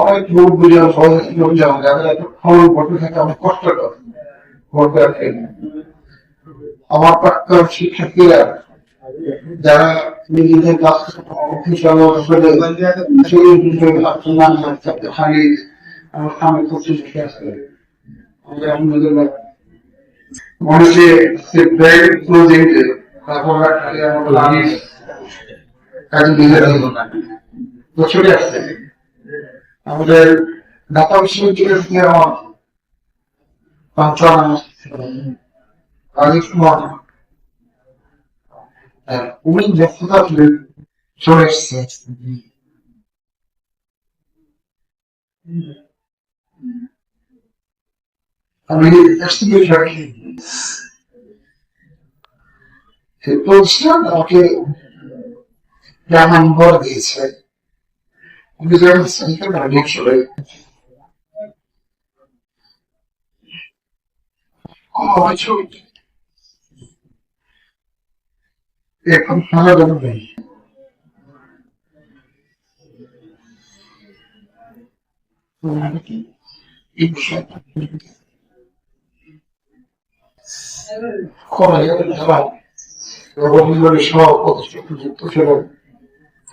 অনেক লোক বুঝানো সহজ লোকজন যাদের একটা খবর ঘটে থাকে, অনেক কষ্টকর ঘটে রাখে আমার প্রাক্তন শিক্ষার্থীরা, যারা নিজেদের আমাদের ঢাকা বিশ্ববিদ্যালয় থেকে আমার পাঁচজন রাজীব কুমার। উনি ব্যস্ততা ছিলেন চলে এসছে। আমি এসটিকে রাখি বলছিলাম আমাকে নম্বর দিয়েছে Güzel sanki ben yok şurayı. Aa çok. Yakın sana da mı eu? Koray'a da var. Robin'in böyle şuna otuz çok güzel.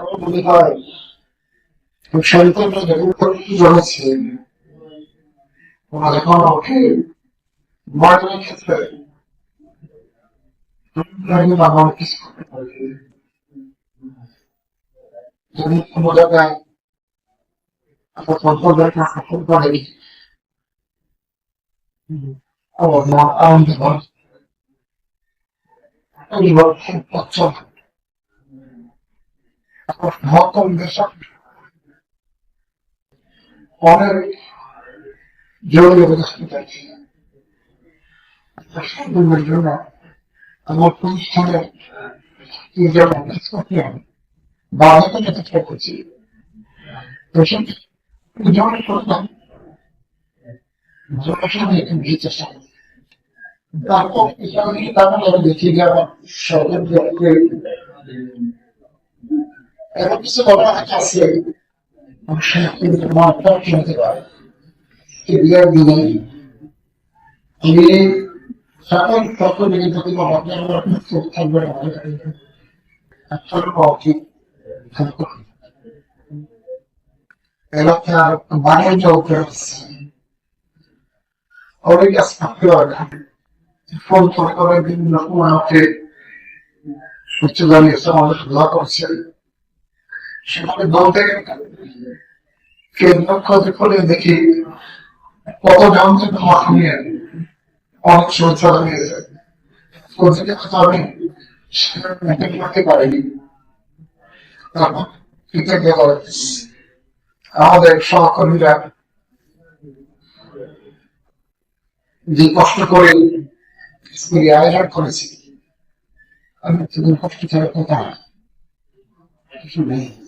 আমার মনে হয় সন্তানরা যখন জমেছে ওরা যখন আমাকে মারার ক্ষেত্রে আমার কিছু করতে পারি যদি কোনো জায়গায় আমার সম্পর্কটা সফল করে আমার মন আনন্দ হয় আমি বলছি পছন্দ মহত্তম দেশক অনেক জরুরি অবস্থা চাইছি সম্পূর্ণের জন্য আমার প্রতিষ্ঠানের যেমন বাধাকে চেষ্টা করছি তো সেই যেমন করলাম জনসাধারণ একটু গিয়ে চেষ্টা করছি তারপর তারপর আমি দেখি যে আমার সরকার এমন কিছু ঘটনা আছে মাত্রা শুনতে পারে বিয়ার দিনে আমি সকল সকল নিজের প্রতি চোখ থাকবে আমাদের উচিত এলাকার বাণিজ্য অনেক ফোন করে করে বিভিন্ন উচ্চ জানিয়েছে আমাদের দোয়া করছেন সেখানে বলতে দেখি কত নিয়ে অনেক আমি করতে পারিনি। তারপর আমাদের সহকর্মীরা যে কষ্ট করে আয়োজন করেছি, আমি কষ্ট ছাড়া কথা কিছু নেই।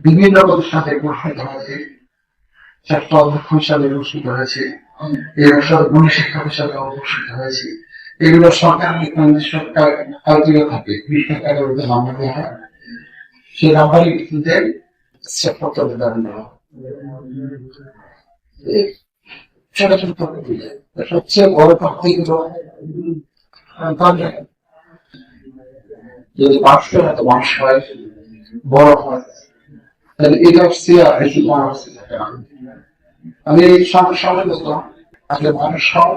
বিভিন্ন প্রতিষ্ঠানে প্রশ্নিত হয়েছে চারটা অধ্যক্ষ হিসাবে অনুষ্ঠিত হয়েছে। এই গুণী শিক্ষক হিসাবে অনুষ্ঠিত হয়েছে এগুলো সরকার সরকার আলোচনা থাকে। বিশ নাম্বার দেওয়া হয়। দেওয়া সবচেয়ে বড় পদ্ধতিগুলো তাহলে যদি পাঁচশো এত মানুষ হয়, বড় হয় এটা হচ্ছে আর বেশি বড় হচ্ছে আমি এই সঙ্গে সঙ্গে বলতাম আসলে মানুষ সব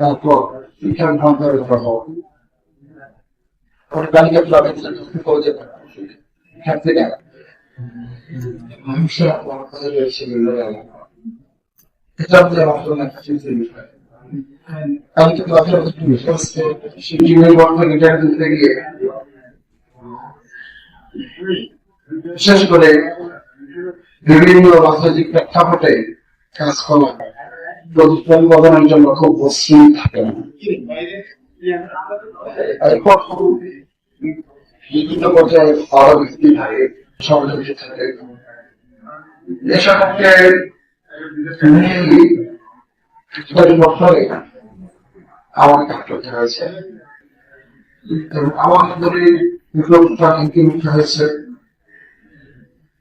তারপর শিক্ষা গ্রহণ করে প্রভাব ওর গালিকে প্লাবে করে যেতে এখান থেকে মানুষের আপনার রয়েছে এটা আমাদের বাস্তব একটা চিন্তার বিষয় আমি তো কথা শিক্ষিতের বন্ধ গিটার দিতে গিয়ে বিশেষ করে বিভিন্ন রাজনৈতিক প্রেক্ষাপটে কাজ করা প্রতিষ্ঠান বদলের জন্য খুব মসৃণ থাকে। বিভিন্ন পর্যায়ে ব্যক্তি থাকে, সহযোগী থাকে। বছরে আমার কাজ করতে হয়েছে। আমার হয়েছে।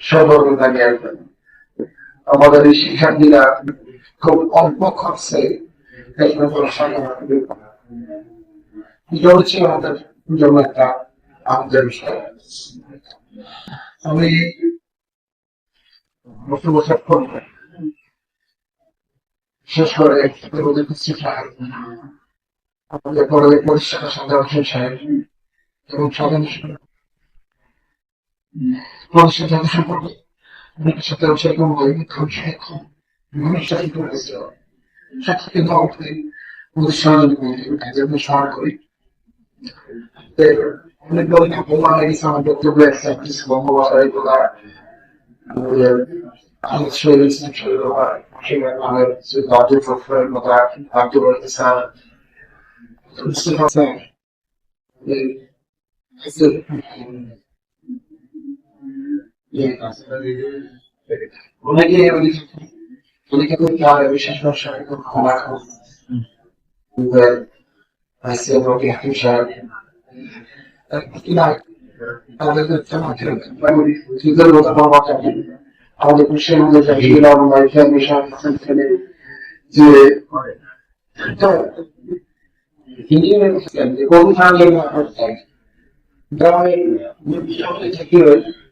সতর্ক থাকে আমাদের এই শিক্ষার্থীরা খুব অল্প খরচে আমাদের জন্য একটা আমাদের বিষয়। আমি বসে ফোন শেষ করে আমাদের পরে পরিষ্কার সাধারণ সাহেব এবং সাধারণ প্রতিষ্ঠান সাথে সম্পর্কে অনেকের সাথে সেরকম বৈবিধ্যম সেরকম মানুষটা কি করেছে সাথে কিন্তু আমাদের প্রতিষ্ঠান কাজের মধ্যে সহায় করি অনেক বলে না বোমা হয়ে গেছে আমার বক্তব্য আছে কিছু বোমা বাসায় তোলা আমাদের শরীর আমাদের রাজ্য প্রফেসরের মতো আব্দুল রহিম স্যার। মুস্তফা স্যার অনেকে অনেকে খুব তার বিশেষ ব্যবসায় খুব ক্ষমা খান আছে রোগী হাকিম সাহেব আমাদের আমাদের কৃষির মধ্যে ছিল এবং ইসলাম বিষয় যে কোন ধরনের গ্রামের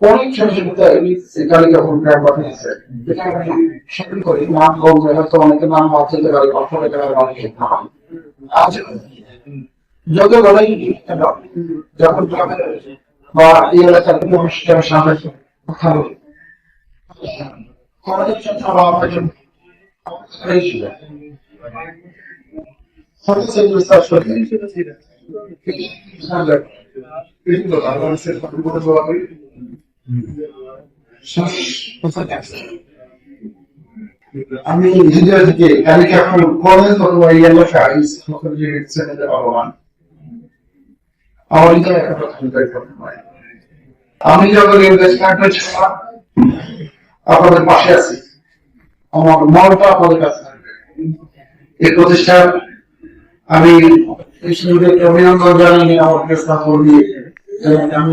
অনেক আমি সেগুলি নাম গল্প হয়তো অনেকে বা এই এলাকার কোনো অনুষ্ঠানের সামনে কথা বলি কলেজের জন্য বা আমার জন্য এই ছিল সবচেয়ে বিশ্বাস করি বিভিন্ন মানুষের কথা বলা হয়। আমি নিজের থেকে কলেজ অথবা এই ভগবান আমার এটা একটা হয়। আমি যখন কান্ট্রি ছিলাম আপনাদের পাশে আছি, আমার মনটা আপনাদের কাছে। এই প্রতিষ্ঠান, আমি এই অভিনন্দন জানাই স্থাপন দিয়ে এবং আমি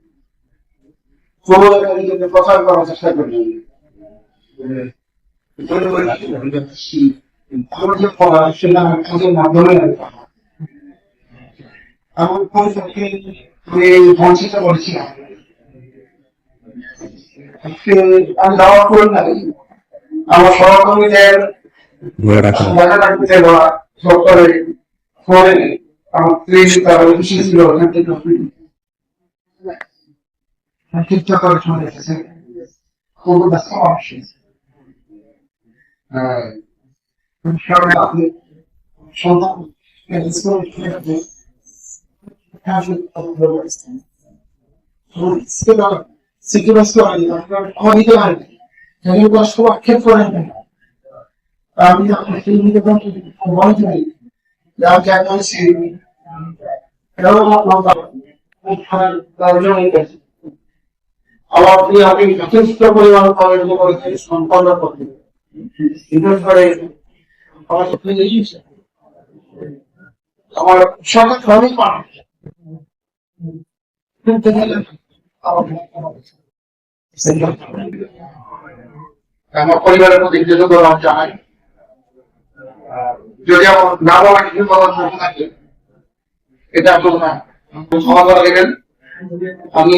জায়গায় প্রচার করার চেষ্টা করি। আমার পরিচয়কে বঞ্চিত করেছিলাম আজকে আমি দাওয়া করি নাই আমার সহকর্মীদের দেখা রাখতে বা সরকারে ফোনে আমার স্ত্রী তার খুশি ছিল ওখান থেকে ঠিকঠাক করে শুনে এসেছে খুব ব্যস্ত মানুষ হ্যাঁ ইনশাআল্লাহ আপনি সন্তান স্কুল থেকে সিকিউরিটি আপনার অধিকার হয় যদি কষ্ট আক্ষেপ করেন না আমি আপনার সেই নিবেদন মনে করি যা যা করেছি এটাও আপনার খুব খারাপ প্রয়োজন আমার আপনি যথেষ্ট পরিমাণ কলেজ করেছে সম্পন্ন করতে বিশেষ করে আমার সঙ্গে সবই আমার পরিবারের প্রতি কৃতজ্ঞতা জানাই। যদি আমার না কিছু বলার থাকে, এটা আপনার দেবেন। আমি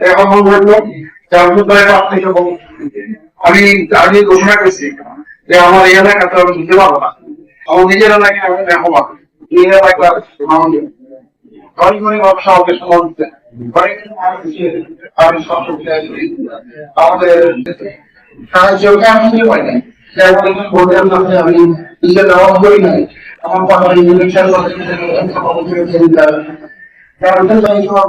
এখন আমি ঘোষণা করেছি যে আমার এই এলাকাতে আমি দিতে পারব না। আমার নিজের এলাকায় আমি দেখো না এই এলাকা আমাদের ঘরে ঘরে ব্যবসা আমাকে সমান দিতে ঘরে ঘরে মানুষ আমি আমাদের আমি আমার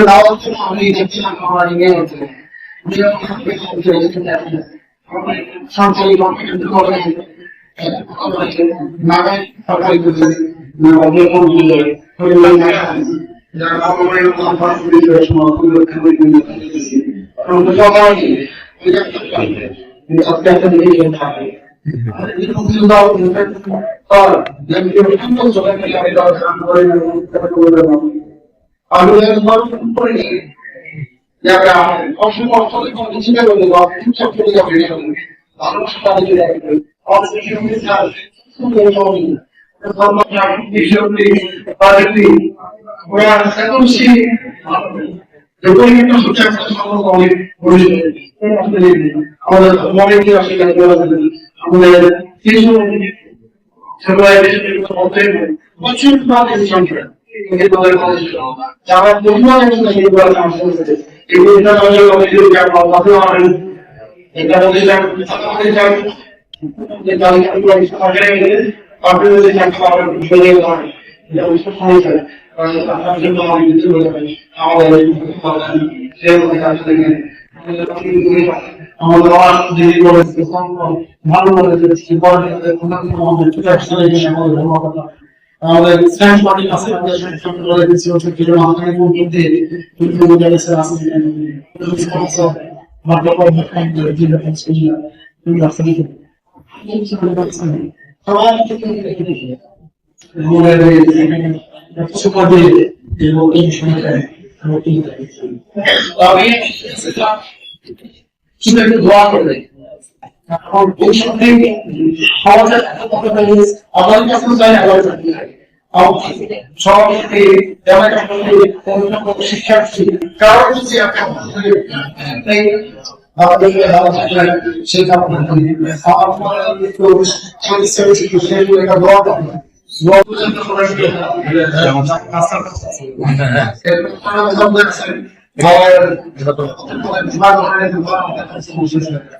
দাও আমি দেখছিলাম আমার ইয়ে সরকারি আমি করিনি যারা অসংখ্য অর্থনৈতিক চিন্তা বা সব চলে যাবে মানুষ তাদের চলে আসবে আমাদের মনে আমাদের আমাদের অনেক ভালো কোনো আমাদের কিছু ফ্রেন্ড পার্টি আছে, আমাদের সঙ্গে হচ্ছে কি আমাদের মধ্যে কিন্তু মধ্যে আছে আছে স্পন্সর মার্কেট অফ দ্য যে রেফারেন্স তুমি আসলে কি সবাই থেকে রেখে দিই রে সুপার ডে এবং এই সময়টা আমি একটু দোয়া করে এখন এই সময় আমাদের আমাদের কাছে চাই আলাদা থাকতে হয় সবাইকে শিক্ষার্থী কারও যদি সেই কারণে আমাদের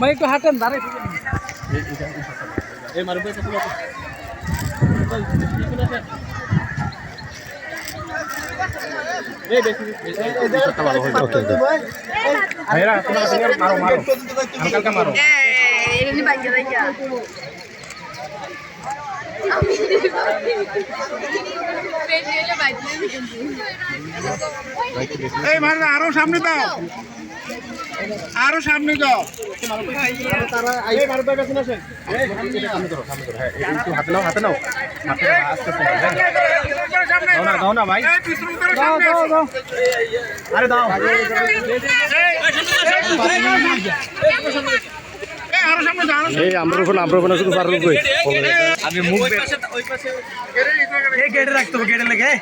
ভাই একটু হাঁটেন দাঁড়াই এমনি বাইকে বাইকে বেশি হলে বাইকে এই মারনা আরও সামনে দাও আরও সামনে দাও এই মারুফের কাছে আসেন দাও না দাও দাও দাও আরে দাও এই আমরা ওখানে আমরা ওখানে শুধু পারব কই আমি মুখ এই গেটে রাখতে হবে গেটে লেগে আয়